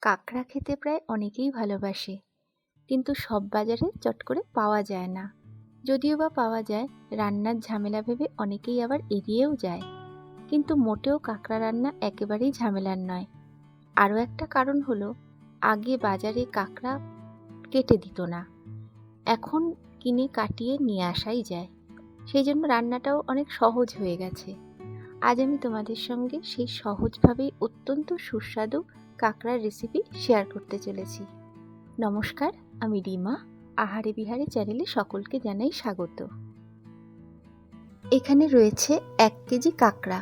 কাঁকড়া খেতে প্রায় অনেকেই ভালোবাসে। কিন্তু সব বাজারে চট করে পাওয়া যায় না। যদিও বা পাওয়া যায়, রান্নার ঝামেলা ভেবে অনেকেই আবার এড়িয়েও যায়। কিন্তু মোটেও কাঁকড়া রান্না একেবারেই ঝামেলার নয়। আরও একটা কারণ হলো, আগে বাজারে কাঁকড়া কেটে দিত না। এখন কিনে কাটিয়ে নিয়ে আসাই যায়। সেই জন্য রান্নাটাও অনেক সহজ হয়ে গেছে। আজ আমি তোমাদের সঙ্গে সেই সহজভাবেই অত্যন্ত সুস্বাদু কাঁকড়ার রেসিপি শেয়ার করতে চলেছি। নমস্কার, আমি রিমা। আহারে বিহারে চ্যানেলে সকলকে জানাই স্বাগত। এখানে রয়েছে এক কেজি কাঁকড়া,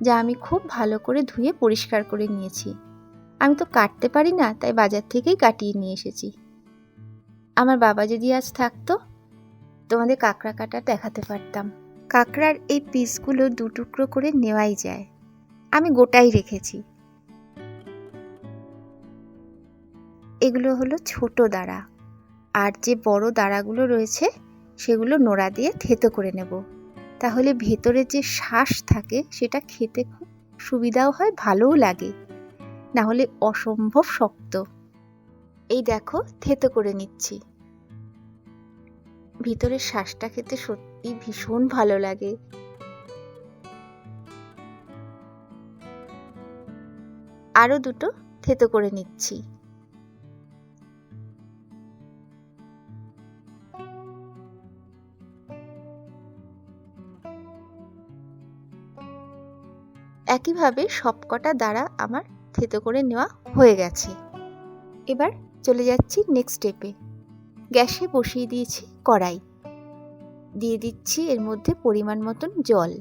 যা আমি খুব ভালো করে ধুয়ে পরিষ্কার করে নিয়েছি। আমি তো কাটতে পারি না, তাই বাজার থেকেই কাটিয়ে নিয়ে এসেছি। আমার বাবা যদি আজ থাকতো, তোমাদের কাঁকড়া কাটা দেখাতে পারতাম। কাঁকড়ার এই পিসগুলো দু টুকরো করে নেওয়াই যায়। আমি গোটাই রেখেছি। এগুলো হলো ছোট দাঁড়া। আর যে বড় দাঁড়াগুলো রয়েছে, সেগুলো নোড়া দিয়ে থেতো করে নেব। তাহলে ভেতরে যে শ্বাস থাকে, সেটা খেতে খুব সুবিধাও হয়, ভালোও লাগে। না হলে অসম্ভব শক্ত। এই দেখো, থেতো করে নিচ্ছি। ভিতরের শ্বাসটা খেতে সত্যি ভীষণ ভালো লাগে। আরও দুটো থেতো করে নিচ্ছি। একইভাবে সবকটা দ্বারা আমার থেতো করে নেওয়া হয়ে গেছে। এবার চলে যাচ্ছি নেক্সট স্টেপে গ্যাসে বসিয়ে দিয়েছি কড়াই। দিয়ে দিচ্ছি এর মধ্যে পরিমাণ মতন জল।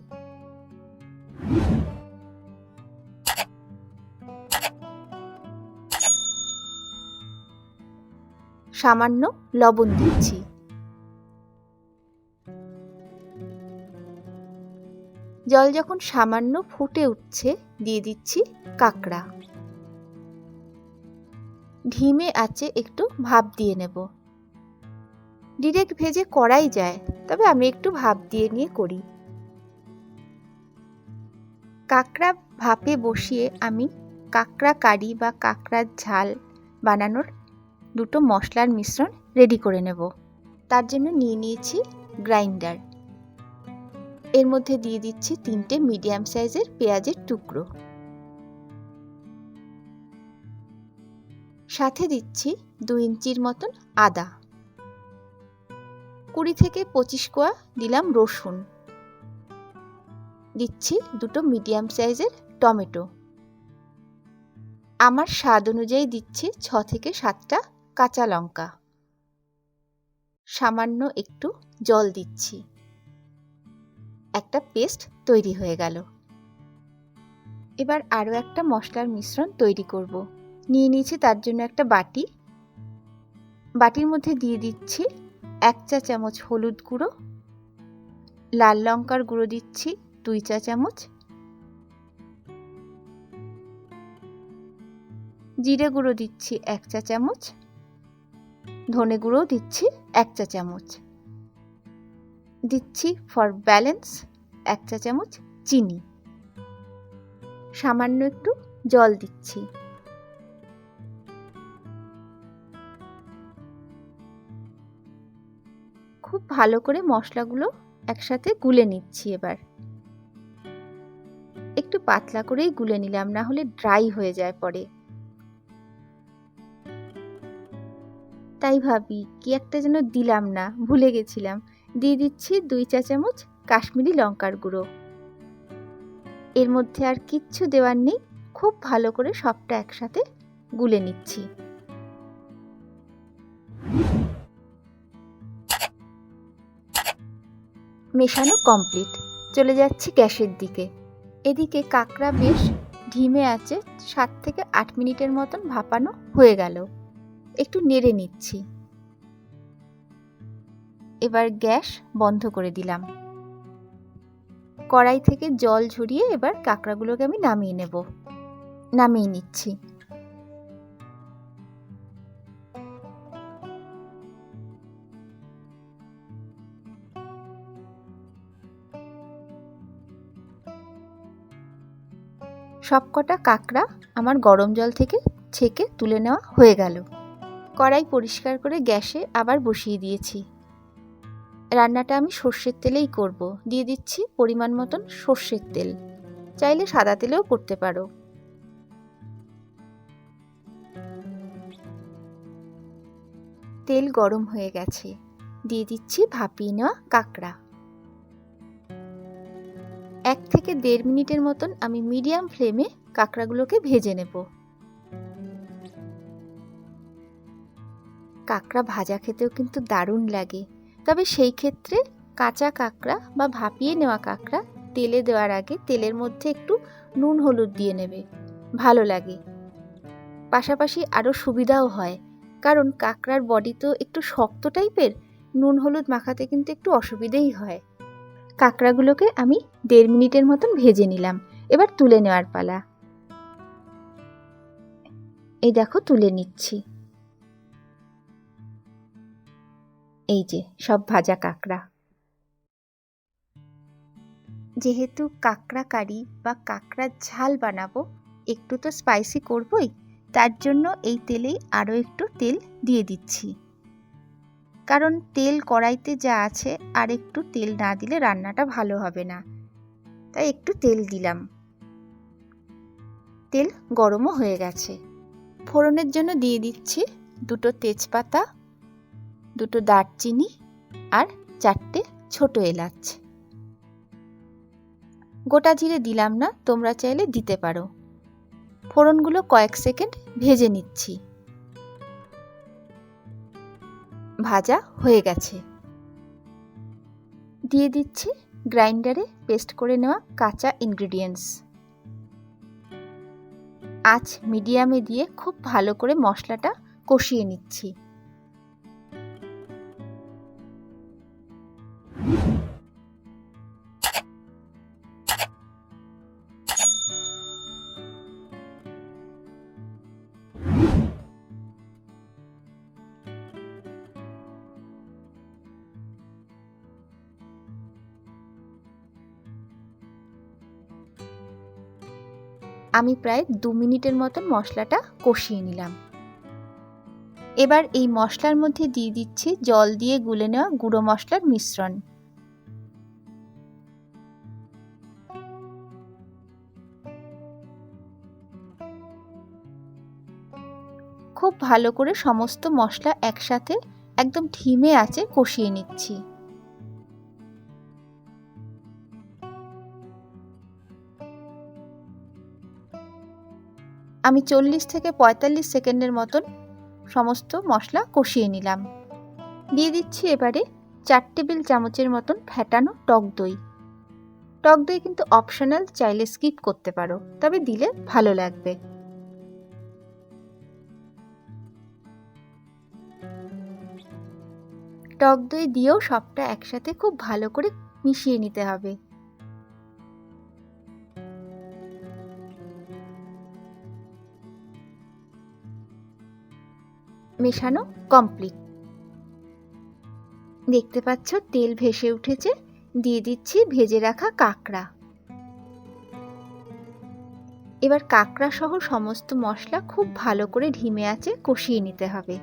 সামান্য লবণ দিচ্ছি। জল যখন সামান্য ফুটে উঠছে, দিয়ে দিচ্ছি কাঁকড়া। ঢিমে আছে একটু ভাপ দিয়ে নেব। ডিরেক্ট ভেজে করাই যায়, তবে আমি একটু ভাপ দিয়ে নিয়ে করি। কাঁকড়া ভাপে বসিয়ে আমি কাঁকড়া কারি বা কাঁকড়ার ঝাল বানানোর দুটো মশলার মিশ্রণ রেডি করে নেব। তার জন্য নিয়ে নিয়েছি গ্রাইন্ডার। এর মধ্যে দিয়ে দিচ্ছি তিনটে মিডিয়াম সাইজের পেঁয়াজের টুকরো। সাথে দিচ্ছি দু ইঞ্চির মতন আদা। কুড়ি থেকে পঁচিশ কোয়া দিলাম রসুন। দিচ্ছি দুটো মিডিয়াম সাইজের টমেটো। আমার স্বাদ অনুযায়ী দিচ্ছি ছ থেকে সাতটা কাঁচা লঙ্কা। সামান্য একটু জল দিচ্ছি। একটা পেস্ট তৈরি হয়ে গেল। এবার আরও একটা মশলার মিশ্রণ তৈরি করব। নিয়ে নিয়েছি তার জন্য একটা বাটি। বাটির মধ্যে দিয়ে দিচ্ছি এক চা চামচ হলুদ গুঁড়ো। লাল লঙ্কার গুঁড়ো দিচ্ছি দুই চা চামচ। জিরে গুঁড়ো দিচ্ছি এক চা চামচ। ধনে গুঁড়ো দিচ্ছি এক চা চামচ। দিচ্ছি ফর ব্যালেন্স এক চা চামচ চিনি। সামান্য একটু জল দিচ্ছি। খুব ভালো করে মশলাগুলো একসাথে গুলে নিচ্ছি এবার। একটু পাতলা করেই গুলে নিলাম, না হলে ড্রাই হয়ে যায় পরে। তাই ভাবি, কি একটা যেন দিলাম না, ভুলে গেছিলাম। দিয়ে দিচ্ছি দুই চা চামচ কাশ্মীরি লঙ্কার গুঁড়ো। এর মধ্যে আর কিচ্ছু দেওয়ার নেই, খুব ভালো করে সবটা একসাথে গুলে নিচ্ছি। মেশানো কমপ্লিট চলে যাচ্ছি গ্যাসের দিকে। এদিকে কাঁকড়া বেশ ঢিমে আছে, সাত থেকে আট মিনিটের মতন ভাপানো হয়ে গেল। একটু নেড়ে নিচ্ছি। এবার গ্যাস বন্ধ করে দিলাম। কড়াই থেকে জল ঝরিয়ে এবার কাঁকড়াগুলোকে আমি নামিয়ে নেব। নামিয়ে নিচ্ছি। সবকটা কাঁকড়া আমার গরম জল থেকে ছেঁকে তুলে নেওয়া হয়ে গেল। কড়াই পরিষ্কার করে গ্যাসে আবার বসিয়ে দিয়েছি। রান্নাটা আমি সর্ষের তেলেই করব। দিয়ে দিচ্ছি পরিমাণ মতন সর্ষের তেল। চাইলে সাদা তেলেও করতে পারো। তেল গরম হয়ে গেছে। দিয়ে দিচ্ছি ভাপিয়ে নেওয়া কাঁকড়া। এক থেকে দেড় মিনিটের মতন আমি মিডিয়াম ফ্লেমে কাঁকড়াগুলোকে ভেজে নেব। কাঁকড়া ভাজা খেতেও কিন্তু দারুণ লাগে। তবে সেই ক্ষেত্রে কাঁচা কাঁকড়া বা ভাপিয়ে নেওয়া কাঁকড়া তেলে দেওয়ার আগে তেলের মধ্যে একটু নুন, হলুদ দিয়ে নেবে। ভালো লাগে। পাশাপাশি আরও সুবিধাও হয়, কারণ কাঁকড়ার বডি তো একটু শক্ত টাইপের নুন, হলুদ মাখাতে কিন্তু একটু অসুবিধেই হয়। কাঁকড়াগুলোকে আমি দেড় মিনিটের মতন ভেজে নিলাম, এবার তুলে নেওয়ার পালা। এই দেখো, তুলে নিচ্ছি। এই যে, সব ভাজা কাঁকড়া। যেহেতু কাঁকড়া কারি বা কাঁকড়ার ঝাল বানাবো, একটু তো স্পাইসি করবই, তার জন্য এই তেলেই আরও একটু তেল দিয়ে দিচ্ছি। কারণ তেল কড়াইতে যা আছে, আর একটু তেল না দিলে রান্নাটা ভালো হবে না। তাই একটু তেল দিলাম। তেল গরমও হয়ে গেছে। ফোড়নের জন্য দিয়ে দিচ্ছি দুটো তেজপাতা দুটো দারচিনি আর চারটে ছোট এলাচ। গোটা জিরে দিলাম না, তোমরা চাইলে দিতে পারো। ফোড়নগুলো কয়েক সেকেন্ড ভেজে নিচ্ছি। ভাজা হয়ে গেছে। দিয়ে দিচ্ছি গ্রাইন্ডারে পেস্ট করে নেওয়া কাঁচা ইনগ্রিডিয়েন্টস আঁচ মিডিয়ামে দিয়ে খুব ভালো করে মশলাটা কষিয়ে নিচ্ছি। আমি প্রায় দু মিনিটের মতন মশলাটা কষিয়ে নিলাম। এবার এই মশলার মধ্যে দিয়ে দিচ্ছি জল দিয়ে গুলে নেওয়া গুঁড়ো মশলার মিশ্রণ। খুব ভালো করে সমস্ত মশলা একসাথে একদম ধিমে আছে কষিয়ে নিচ্ছি। আমি চল্লিশ থেকে পঁয়তাল্লিশ সেকেন্ডের মতন সমস্ত মশলা কষিয়ে নিলাম। দিয়ে দিচ্ছি এবারে চার টেবিল চামচের মতন ফ্যাটানো টক দই। টক দই কিন্তু অপশনাল, চাইলে স্কিপ করতে পারো, তবে দিলে ভালো লাগবে। টক দই দিয়েও সবটা একসাথে খুব ভালো করে মিশিয়ে নিতে হবে। মেশানো কমপ্লিট দেখতে পাচ্ছ, তেল ভেসে উঠেছে। দিয়ে দিচ্ছি ভেজে রাখা কাঁকড়া। এবার কাঁকড়া সহ সমস্ত মশলা খুব ভালো করে ঢিমে আছে, কষিয়ে নিতে হবে।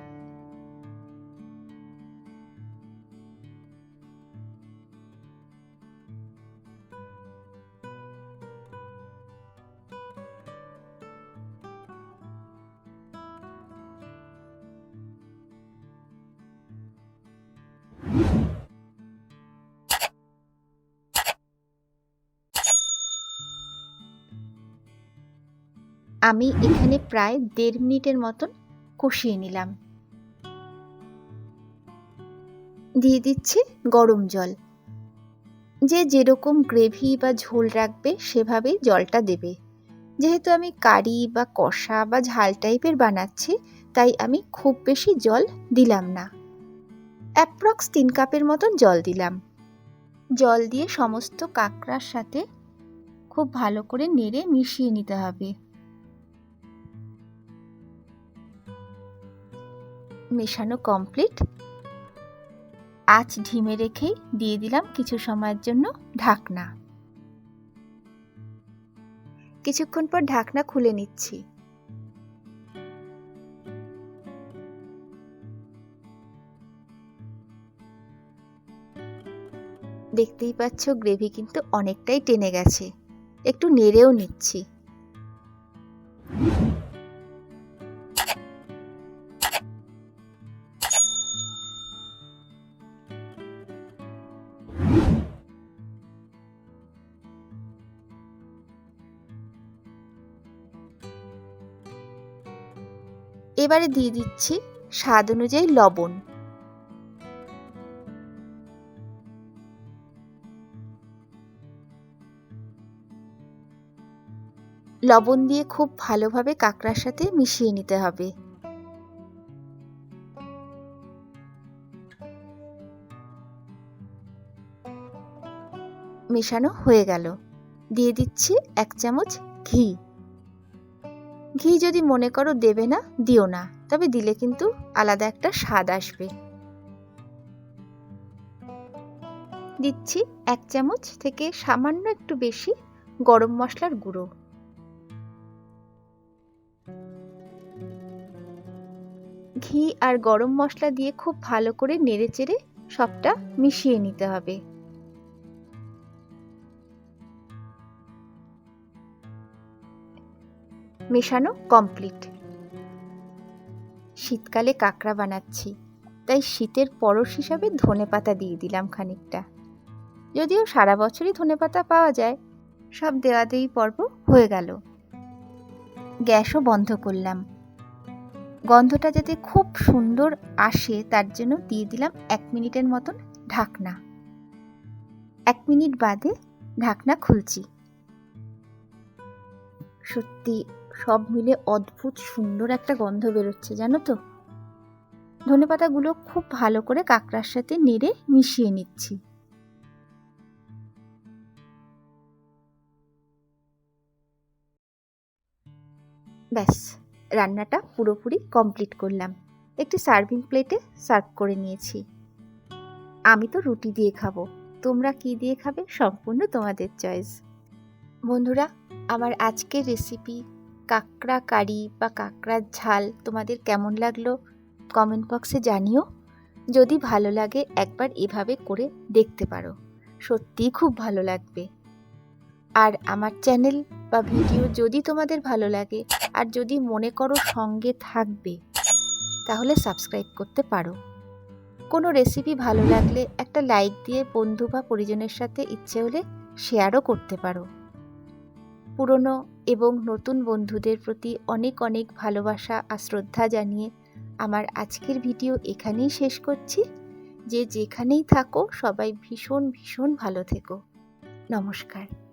আমি এখানে প্রায় দেড় মিনিটের মতন কষিয়ে নিলাম। দিয়ে দিচ্ছি গরম জল। যে যেরকম গ্রেভি বা ঝোল রাখবে সেভাবেই জলটা দেবে। যেহেতু আমি কারি বা কষা বা ঝাল টাইপের বানাচ্ছি, তাই আমি খুব বেশি জল দিলাম না। অ্যাপ্রক্স তিন কাপের মতন জল দিলাম। জল দিয়ে সমস্ত কাঁকড়ার সাথে খুব ভালো করে নেড়ে মিশিয়ে নিতে হবে। মেশানো কমপ্লিট আঁচ ঢিমে রেখেই দিয়ে দিলাম কিছু সময়ের জন্য ঢাকনা। কিছুক্ষণ পর ঢাকনা খুলে নিচ্ছি। দেখতেই পাচ্ছ গ্রেভি কিন্তু অনেকটাই টেনে গেছে। একটু নেড়েও নিচ্ছি। এবারে দিয়ে দিচ্ছি স্বাদ অনুযায়ী লবণ। লবণ দিয়ে খুব ভালোভাবে কাঁকড়ার সাথে মিশিয়ে নিতে হবে। মেশানো হয়ে গেল। দিয়ে দিচ্ছি এক চামচ ঘি। ঘি যদি মনে করো দেবে না, দিও না। তবে দিলে কিন্তু আলাদা একটা স্বাদ আসবে। দিচ্ছি এক চামচ থেকে সামান্য একটু বেশি গরম মশলার গুঁড়ো। ঘি আর গরম মশলা দিয়ে খুব ভালো করে নেড়েচেড়ে সবটা মিশিয়ে নিতে হবে। মেশানো কমপ্লিট শীতকালে কাঁকড়া বানাচ্ছি, তাই শীতের পরশ হিসাবে ধনে পাতা দিয়ে দিলাম খানিকটা। যদিও সারা বছরই ধনে পাতা পাওয়া যায়, সব দেওয়া দেই পর্ব হয়ে গেল। গ্যাসও বন্ধ করলাম। গন্ধটা যাতে খুব সুন্দর আসে, তার জন্য দিয়ে দিলাম এক মিনিটের মতন ঢাকনা। এক মিনিট বাদে ঢাকনা খুলছি। সত্যি, সব মিলে অদ্ভুত সুন্দর একটা গন্ধ বেরোচ্ছে, জানো তো। ধনেপাতাগুলো খুব ভালো করে কাঁকড়ার সাথে নেড়ে মিশিয়ে নিচ্ছি। ব্যাস, রান্নাটা পুরোপুরি কমপ্লিট করলাম। একটি সার্ভিং প্লেটে সার্ভ করে নিয়েছি। আমি তো রুটি দিয়ে খাব। তোমরা কি দিয়ে খাবে? সম্পূর্ণ তোমাদের চয়েস। বন্ধুরা, আমার আজকের রেসিপি কাঁকড়া কারি বা কাঁকড়ার ঝাল তোমাদের কেমন লাগল কমেন্ট বক্সে জানিও। যদি ভালো লাগে, একবার এভাবে করে দেখতে পারো। সত্যিই খুব ভালো লাগবে। আর আমার চ্যানেল বা ভিডিও যদি তোমাদের ভালো লাগে, আর যদি মনে করো সঙ্গে থাকবে, তাহলে সাবস্ক্রাইব করতে পারো। কোনো রেসিপি ভালো লাগলে একটা লাইক দিয়ে বন্ধু বা পরিজনের সাথে ইচ্ছে হলে শেয়ারও করতে পারো। পুরনো এবং নতুন বন্ধুদের প্রতি অনেক অনেক ভালোবাসা আর শ্রদ্ধা জানিয়ে আমার আজকের ভিডিও এখানেই শেষ করছি। যে যেখানেই থাকো, সবাই ভীষণ ভীষণ ভালো থেকো। নমস্কার।